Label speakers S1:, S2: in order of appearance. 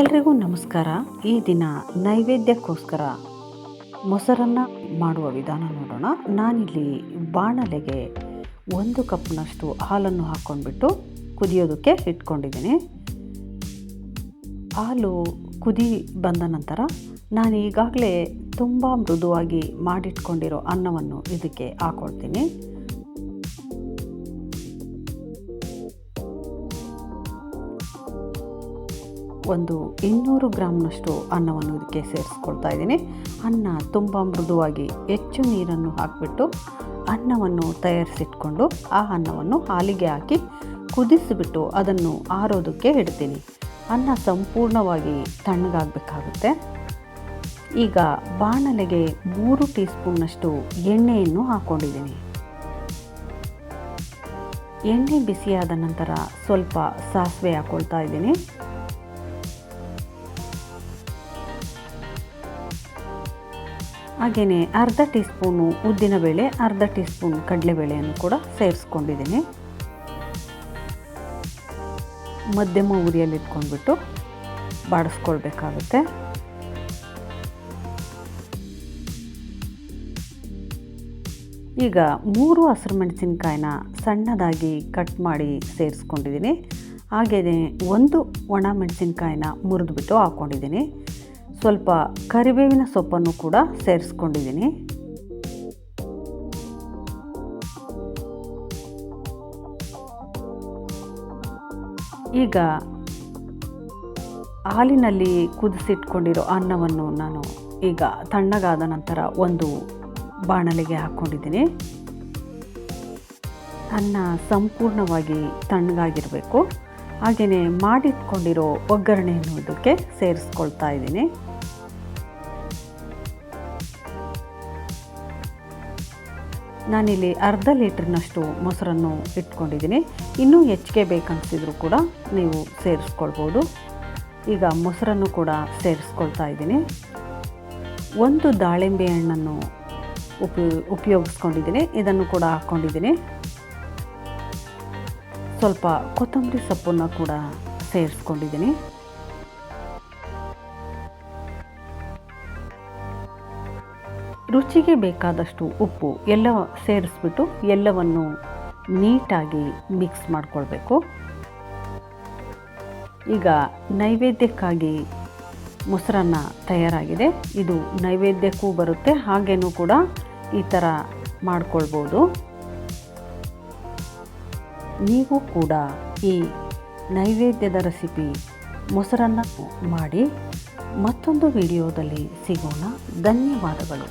S1: ಎಲ್ರಿಗೂ ನಮಸ್ಕಾರ. ಈ ದಿನ ನೈವೇದ್ಯಕ್ಕೋಸ್ಕರ ಮೊಸರನ್ನು ಮಾಡುವ ವಿಧಾನ ನೋಡೋಣ. ನಾನಿಲ್ಲಿ ಬಾಣಲೆಗೆ ಒಂದು ಕಪ್ನಷ್ಟು ಹಾಲನ್ನು ಹಾಕ್ಕೊಂಡ್ಬಿಟ್ಟು ಕುದಿಯೋದಕ್ಕೆ ಇಟ್ಕೊಂಡಿದ್ದೀನಿ. ಹಾಲು ಕುದಿ ಬಂದ ನಂತರ ನಾನು ಈಗಾಗಲೇ ತುಂಬ ಮೃದುವಾಗಿ ಮಾಡಿಟ್ಕೊಂಡಿರೋ ಅನ್ನವನ್ನು ಇದಕ್ಕೆ ಹಾಕ್ಕೊಳ್ತೀನಿ ಒಂದು ಇನ್ನೂರು ಗ್ರಾಮ್ನಷ್ಟು ಅನ್ನವನ್ನು ಇದಕ್ಕೆ ಸೇರಿಸ್ಕೊಳ್ತಾ ಇದ್ದೀನಿ. ಅನ್ನ ತುಂಬ ಮೃದುವಾಗಿ ಹೆಚ್ಚು ನೀರನ್ನು ಹಾಕಿಬಿಟ್ಟು ಅನ್ನವನ್ನು ತಯಾರಿಸಿಟ್ಕೊಂಡು ಆ ಅನ್ನವನ್ನು ಹಾಲಿಗೆ ಹಾಕಿ ಕುದಿಸಿಬಿಟ್ಟು ಅದನ್ನು ಆರೋದಕ್ಕೆ ಇಡ್ತೀನಿ. ಅನ್ನ ಸಂಪೂರ್ಣವಾಗಿ ತಣ್ಣಗಾಗಬೇಕಾಗುತ್ತೆ. ಈಗ ಬಾಣಲೆಗೆ ಮೂರು ಟೀ ಸ್ಪೂನ್ನಷ್ಟು ಎಣ್ಣೆಯನ್ನು ಹಾಕ್ಕೊಂಡಿದ್ದೀನಿ. ಎಣ್ಣೆ ಬಿಸಿಯಾದ ನಂತರ ಸ್ವಲ್ಪ ಸಾಸಿವೆ ಹಾಕ್ಕೊಳ್ತಾ ಇದ್ದೀನಿ. ಹಾಗೆಯೇ ಅರ್ಧ ಟೀ ಸ್ಪೂನು ಉದ್ದಿನಬೇಳೆ ಅರ್ಧ ಟೀ ಸ್ಪೂನ್ ಕಡಲೆಬೇಳೆಯನ್ನು ಕೂಡ ಸೇರಿಸ್ಕೊಂಡಿದ್ದೀನಿ. ಮಧ್ಯಮ ಉರಿಯಲ್ಲಿ ಇಟ್ಕೊಂಡ್ಬಿಟ್ಟು ಬಾಡಿಸ್ಕೊಳ್ಬೇಕಾಗುತ್ತೆ. ಈಗ ಮೂರು ಹಸಿರು ಮೆಣಸಿನ್ಕಾಯಿನ ಸಣ್ಣದಾಗಿ ಕಟ್ ಮಾಡಿ ಸೇರಿಸ್ಕೊಂಡಿದ್ದೀನಿ. ಹಾಗೆಯೇ ಒಂದು ಒಣ ಮೆಣಸಿನ್ಕಾಯಿನ ಮುರಿದ್ಬಿಟ್ಟು ಹಾಕ್ಕೊಂಡಿದ್ದೀನಿ ಸ್ವಲ್ಪ ಕರಿಬೇವಿನ ಸೊಪ್ಪನ್ನು ಕೂಡ ಸೇರಿಸ್ಕೊಂಡಿದ್ದೀನಿ. ಈಗ ಹಾಲಿನಲ್ಲಿ ಕುದಿಸಿಟ್ಕೊಂಡಿರೋ ಅನ್ನವನ್ನು ನಾನು ಈಗ ತಣ್ಣಗಾದ ನಂತರ ಒಂದು ಬಾಣಲೆಗೆ ಹಾಕ್ಕೊಂಡಿದ್ದೀನಿ. ಅನ್ನ ಸಂಪೂರ್ಣವಾಗಿ ತಣ್ಣಗಾಗಿರಬೇಕು. ಹಾಗೆಯೇ ಮಾಡಿಟ್ಕೊಂಡಿರೋ ಒಗ್ಗರಣೆಯನ್ನು ಇದಕ್ಕೆ ಸೇರಿಸ್ಕೊಳ್ತಾ ಇದ್ದೀನಿ. ನಾನಿಲ್ಲಿ ಅರ್ಧ ಲೀಟ್ರ್ನಷ್ಟು ಮೊಸರನ್ನು ಇಟ್ಕೊಂಡಿದ್ದೀನಿ. ಇನ್ನೂ ಹೆಚ್ಚಿಗೆ ಬೇಕನ್ನಿಸಿದ್ರು ಕೂಡ ನೀವು ಸೇರಿಸ್ಕೊಳ್ಬೋದು. ಈಗ ಮೊಸರನ್ನು ಕೂಡ ಸೇರಿಸ್ಕೊಳ್ತಾ ಇದ್ದೀನಿ. ಒಂದು ದಾಳಿಂಬೆ ಹಣ್ಣನ್ನು ಉಪಯೋ, ಉಪಯೋಗಿಸ್ಕೊಂಡಿದ್ದೀನಿ. ಇದನ್ನು ಕೂಡ ಹಾಕ್ಕೊಂಡಿದ್ದೀನಿ. ಸ್ವಲ್ಪ ಕೊತ್ತಂಬರಿ ಸೊಪ್ಪನ್ನು ಕೂಡ ಸೇರಿಸ್ಕೊಂಡಿದ್ದೀನಿ. ರುಚಿಗೆ ಬೇಕಾದಷ್ಟು ಉಪ್ಪು ಎಲ್ಲ ಸೇರಿಸ್ಬಿಟ್ಟು ಎಲ್ಲವನ್ನು ನೀಟಾಗಿ ಮಿಕ್ಸ್ ಮಾಡಿಕೊಳ್ಬೇಕು. ಈಗ ನೈವೇದ್ಯಕ್ಕಾಗಿ ಮೊಸರನ್ನ ತಯಾರಾಗಿದೆ. ಇದು ನೈವೇದ್ಯಕ್ಕೂ ಬರುತ್ತೆ, ಹಾಗೇನೂ ಕೂಡ ಈ ಥರ ಮಾಡಿಕೊಳ್ಬೋದು. ನೀವು ಕೂಡ ಈ ನೈವೇದ್ಯದ ರೆಸಿಪಿ ಮೊಸರನ್ನ ಮಾಡಿ ಮತ್ತೊಂದು ವಿಡಿಯೋದಲ್ಲಿ ಸಿಗೋಣ. ಧನ್ಯವಾದಗಳು.